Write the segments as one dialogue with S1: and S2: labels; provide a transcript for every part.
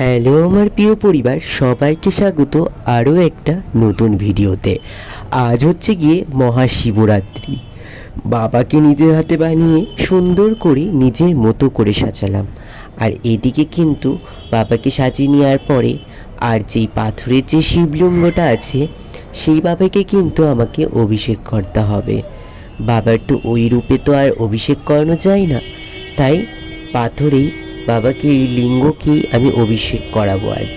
S1: Hello আমার প্রিয় পরিবার, সবাইকে স্বাগত আরও একটা নতুন ভিডিওতে। আজ হচ্ছে গিয়ে মহাশিবরাত্রি। বাবাকে নিজের হাতে বানিয়ে সুন্দর করে নিজের মতো করে সাজালাম। আর এদিকে কিন্তু বাবাকে সাজিয়ে নেওয়ার পরে আর যেই পাথরের যে শিবলিঙ্গটা আছে, সেই বাবাকে কিন্তু আমাকে অভিষেক করতে হবে। বাবার তো ওই রূপে তো আর অভিষেক করানো যায় না। তাই পাথরেই বাবাকে এই লিঙ্গকেই আমি অভিষেক করাবো আজ।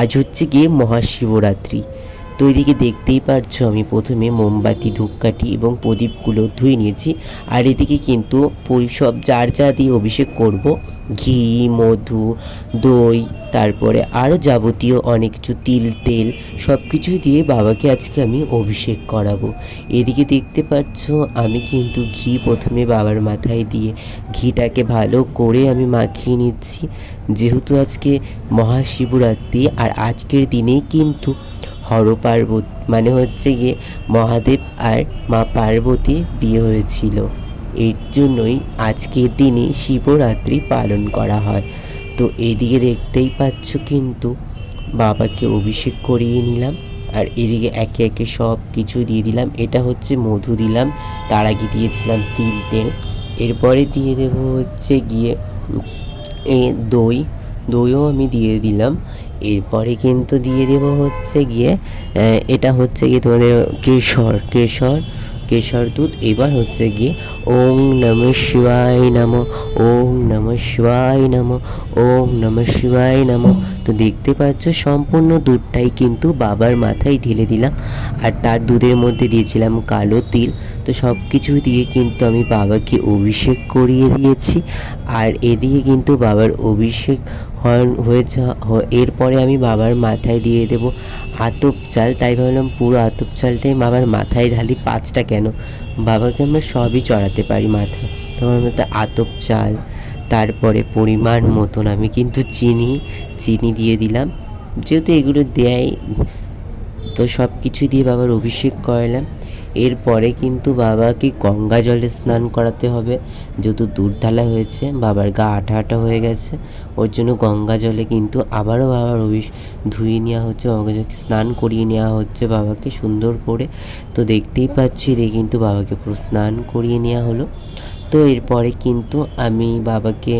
S1: আজ হচ্ছে গিয়ে মহাশিবরাত্রি। তো এদিকে দেখতেই পারছ, আমি প্রথমে মোমবাতি, ধূপকাঠি এবং প্রদীপগুলো ধুয়ে নিয়েছি। আর এদিকে কিন্তু সব যার যা দিয়ে অভিষেক করব, ঘি, মধু, দই, তারপরে আরও যাবতীয় অনেক কিছু, তিল, তেল সব কিছু দিয়ে বাবাকে আজকে আমি অভিষেক করাবো। এদিকে দেখতে পাচ্ছ, আমি কিন্তু ঘি প্রথমে বাবার মাথায় দিয়ে ঘিটাকে ভালো করে আমি মাখিয়ে নিচ্ছি। যেহেতু আজকে মহাশিবরাত্রি, আর আজকের দিনেই কিন্তু হর পার্বত মানে হচ্ছে গিয়ে মহাদেব আর মা পার্বতীর বিয়ে হয়েছিল। এর জন্যই আজকের দিনে শিবরাত্রি পালন করা হয়। তো এদিকে দেখতেই পাচ্ছ কিন্তু বাবাকে অভিষেক করিয়ে নিলাম আর এদিকে একে একে সব কিছু দিয়ে দিলাম। এটা হচ্ছে মধু দিলাম, তার আগে দিয়েছিলাম তিল তেল। এরপরে দিয়ে দেবো হচ্ছে গিয়ে, এ দই দইও আমি দিয়ে দিলাম। এরপরে কিন্তু দিয়ে দেবো হচ্ছে গিয়ে এটা হচ্ছে গিয়ে তোমাদের কেশর কেশর কেশর দুধ। এবার হচ্ছে গিয়ে ওম নম শিবায় নম, ওম নম শিবায় নম, ওম নম শিবায় নম। তো দেখতে পাচ্ছ সম্পূর্ণ দুধটাই কিন্তু বাবার মাথায় ঢেলে দিলাম। আর তার দুধের মধ্যে দিয়েছিলাম কালো তিল। তো সব কিছু দিয়ে কিন্তু আমি বাবাকে অভিষেক করিয়ে দিয়েছি। আর এদিকে কিন্তু বাবার অভিষেক হয়েছে এরপরে আমি বাবার মাথায় দিয়ে দেব আতপ চাল। তাই ভাবলাম পুরো আতপ চালটাই বাবার মাথায় ঢালি পাঁচটা কেন? বাবাকে আমরা সবই চড়াতে পারি মাথায় তোমার মতো আতপ চাল, তারপরে পরিমাণ মতন আমি কিন্তু চিনি চিনি দিয়ে দিলাম। যেহেতু এগুলো দেয়, তো সব কিছু দিয়ে বাবার অভিষেক করালাম। এরপরে কিন্তু বাবাকে গঙ্গা জলে স্নান করাতে হবে। যেহেতু দুধ ঢালা হয়েছে, বাবার গা আঠা আঠা হয়ে গেছে, ওর জন্য গঙ্গা জলে কিন্তু আবারও বাবার অভিষ ধুয়ে নেওয়া হচ্ছে গঙ্গা জলে স্নান করিয়ে নেওয়া হচ্ছে, বাবাকে সুন্দর করে। তো দেখতেই পাচ্ছি, এদিকে কিন্তু বাবাকে পুরো স্নান করিয়ে নেওয়া হলো। তো এরপরে কিন্তু আমি বাবাকে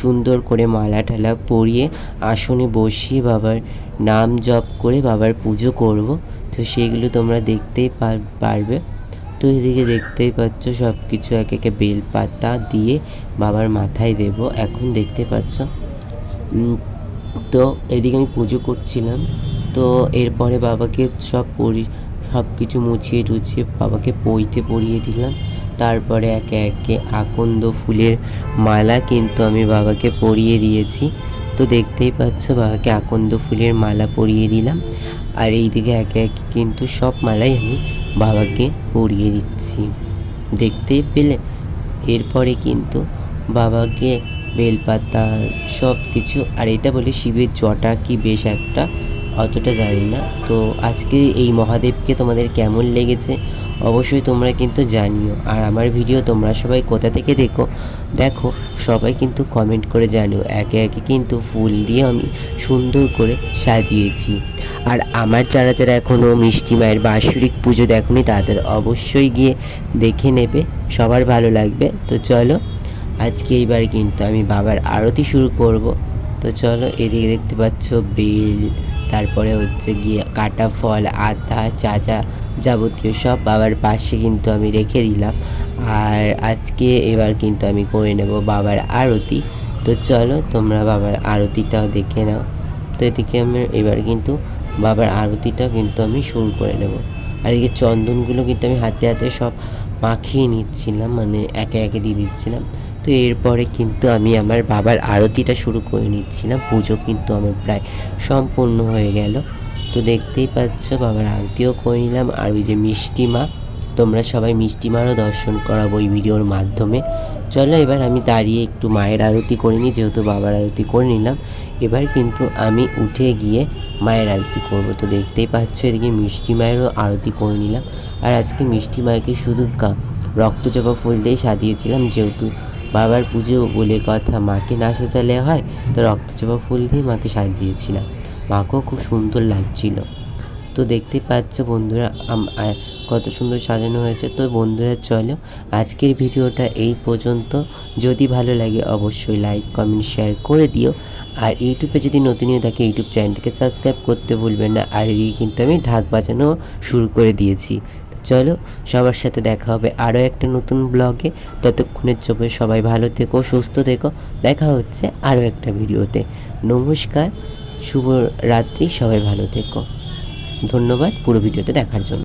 S1: সুন্দর করে মালা ঠালা পরিয়ে আসনে বসিয়ে বাবার নাম জপ করে বাবার পুজো করব। তো সেগুলো তোমরা দেখতেই পার- পারবে। তো এদিকে দেখতেই পাচ্ছ সব কিছু এক একে বেল পাতা দিয়ে বাবার মাথায় দেব, এখন দেখতে পাচ্ছ। তো এদিকে আমি পুজো করছিলাম। তো এরপরে বাবাকে সব পরি সব কিছু মুছিয়ে টুছিয়ে বাবাকে পইতে পরিয়ে দিলাম। তারপরে একে একে আকন্দ ফুলের মালা কিন্তু আমি বাবাকে পরিয়ে দিয়েছি। তো দেখতেই পাচ্ছ, বাবাকে আকন্দ ফুলের মালা পরিয়ে দিলাম। আর এইদিকে একে একে কিন্তু সব মালাই আমি বাবাকে পরিয়ে দিচ্ছি। দেখতেই পেলে? এরপরে কিন্তু বাবাকে বেলপাতা সব কিছু আর এটা বলে শিবের জটা কি বেশ একটা অতটা জানি না। তো আজকে এই মহাদেবকে তোমাদের কেমন লেগেছে অবশ্যই তোমরা কিন্তু জানিও। আর আমার ভিডিও তোমরা সবাই কোথা থেকে দেখো দেখো, সবাই কিন্তু কমেন্ট করে জানিও। একে একে কিন্তু ফুল দিয়ে আমি সুন্দর করে সাজিয়েছি। আর আমার যারা যারা এখনও মিষ্টি মায়ের বাৎসরিক পুজো দেখনি, তাদের অবশ্যই গিয়ে দেখে নেবে। সবার ভালো লাগবে। তো চলো, আজকে এইবার কিন্তু আমি বাবার আরতি শুরু করব। তো চলো এদিকে দেখতে পাচ্ছ বেল, তারপরে হচ্ছে গিয়ে কাটা ফল, আতা চাচা যাবতীয় সব বাবার পাশে কিন্তু আমি রেখে দিলাম। আর আজকে এবার কিন্তু আমি করে নেব বাবার আরতি। তো চলো তোমরা বাবার আরতিটাও দেখে নাও। তো এদিকে আমি এবার কিন্তু বাবার আরতিটা কিন্তু আমি শুরু করে নেব। আর এদিকে চন্দনগুলো কিন্তু আমি হাতে হাতে সব মাখিয়ে নিচ্ছিলাম মানে একে একে দিয়ে দিচ্ছিলাম। তো এরপরে কিন্তু আমি আমার বাবার আরতিটা শুরু করে নিচ্ছিলাম পুজো কিন্তু আমার প্রায় সম্পূর্ণ হয়ে গেল। তো দেখতেই পাচ্ছ, বাবার আরতিও করে নিলাম। আর ওই যে মিষ্টি মা, তোমরা সবাই মিষ্টি মারও দর্শন করাবো এই ভিডিওর মাধ্যমে। চলো এবার আমি দাঁড়িয়ে একটু মায়ের আরতি করে নিই, যেহেতু বাবার আরতি করে নিলাম। এবার কিন্তু আমি উঠে গিয়ে মায়ের আরতি করব। তো দেখতেই পাচ্ছ, এদিকে মিষ্টি মায়েরও আরতি করে নিলাম। আর আজকে মিষ্টি মাকে শুধু রক্তজবা ফুল দিয়েই সাজিয়েছিলাম, যেহেতু বাবার পুজো বলে কথা মাকে না সাজালে হয়, তো রক্তচোপা ফুল দিয়ে মাকে সাজিয়েছিলাম। মাকেও খুব সুন্দর লাগছিল। তো দেখতে পাচ্ছ বন্ধুরা কত সুন্দর সাজানো হয়েছে। তো বন্ধুরা, চলো আজকের ভিডিওটা এই পর্যন্ত। যদি ভালো লাগে অবশ্যই লাইক কমেন্ট শেয়ার করে দিও। আর ইউটিউবে যদি নতুন হয়ে থাকে, ইউটিউব চ্যানেলটাকে সাবস্ক্রাইব করতে ভুলবেন না। আর এদিকে কিন্তু আমি ঢাক বাজানো শুরু করে দিয়েছি। চলো, সবার সাথে দেখা হবে আরও একটা নতুন ব্লগে। ততক্ষণের জন্য সবাই ভালো থেকো, সুস্থ থেকো। দেখা হচ্ছে আরও একটা ভিডিওতে। নমস্কার শুভ রাত্রি সবাই ভালো থেকো। ধন্যবাদ পুরো ভিডিওতে দেখার জন্য।